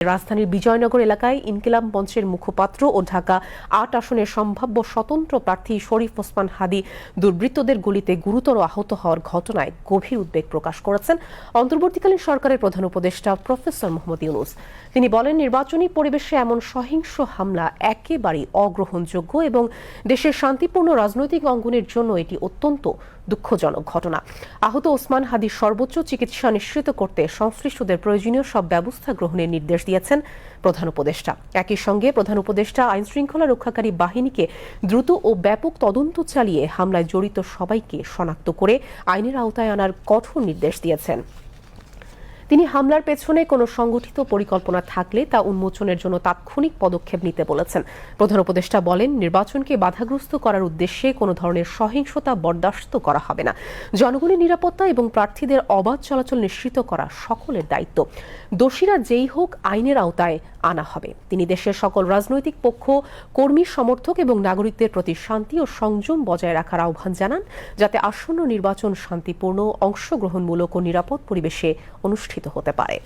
রাজধানীর বিজয়নগর এলাকায় ইনকিলাব মঞ্চের মুখপাত্র ও ঢাকা আট আসনের সম্ভাব্য স্বতন্ত্র প্রার্থী শরীফ ওসমান হাদি দুর্বৃত্তদের গুলিতে গুরুতর আহত হওয়ার ঘটনায় গভীর উদ্বেগ প্রকাশ করেছেন অন্তর্বর্তীকালীন সরকারের প্রধান উপদেষ্টা প্রফেসর মোহাম্মদ ইউনুস। তিনি বলেন, নির্বাচনী পরিবেশে এমন সহিংস হামলা একেবারেই অগ্রহণযোগ্য এবং দেশের শান্তিপূর্ণ রাজনৈতিক অঙ্গনের জন্য এটি অত্যন্ত দুঃখজনক ঘটনা। আহত ওসমান হাদির সর্বোচ্চ চিকিৎসা নিশ্চিত করতে সংশ্লিষ্টদের প্রয়োজনীয় সব ব্যবস্থা গ্রহণের নির্দেশ দিয়েছেন প্রধান উপদেষ্টা। একই সঙ্গে প্রধান উপদেষ্টা আইন শৃঙ্খলা রক্ষাকারী বাহিনীকে দ্রুত ও ব্যাপক তদন্ত চালিয়ে হামলায় জড়িত সবাইকে শনাক্ত করে আইনের আওতায় আনার কঠোর নির্দেশ দিয়েছেন। তিনি হামলার পেছনে কোনো সংগঠিত পরিকল্পনা থাকলে তা উন্মোচনের জন্য তাৎক্ষণিক পদক্ষেপ নিতে বলেছেন। প্রধান উপদেষ্টা বলেন, নির্বাচনকে বাধাগ্রস্ত করার উদ্দেশ্যে কোনো ধরনের সহিংসতা বরদাস্ত করা হবে না। জনগণের নিরাপত্তা এবং প্রার্থীদের অবাধ চলাচল নিশ্চিত করা সকলের দায়িত্ব। দোষীরা যেই হোক আইনের আওতায় আনা হবে। তিনি দেশের সকল রাজনৈতিক পক্ষ, কর্মী, সমর্থক এবং নাগরিকদের প্রতি শান্তি ও সংযম বজায় রাখার আহ্বান জানান, যাতে আসন্ন নির্বাচন শান্তিপূর্ণ, অংশগ্রহণমূলক ও নিরাপদ পরিবেশে অনুষ্ঠিত হতে পারে।